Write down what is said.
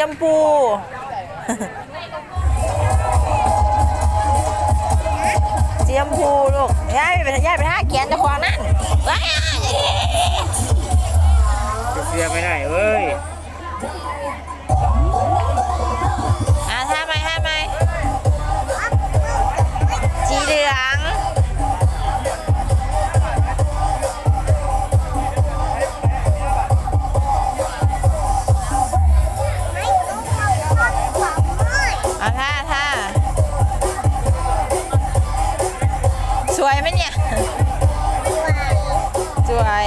ชมพู สีชมพูลูกย้ายไปย้ายไปท่าเกียนจะควงนั่นว้ายเสียไม่ได้เว้ย วยไหมเนี่ยสวย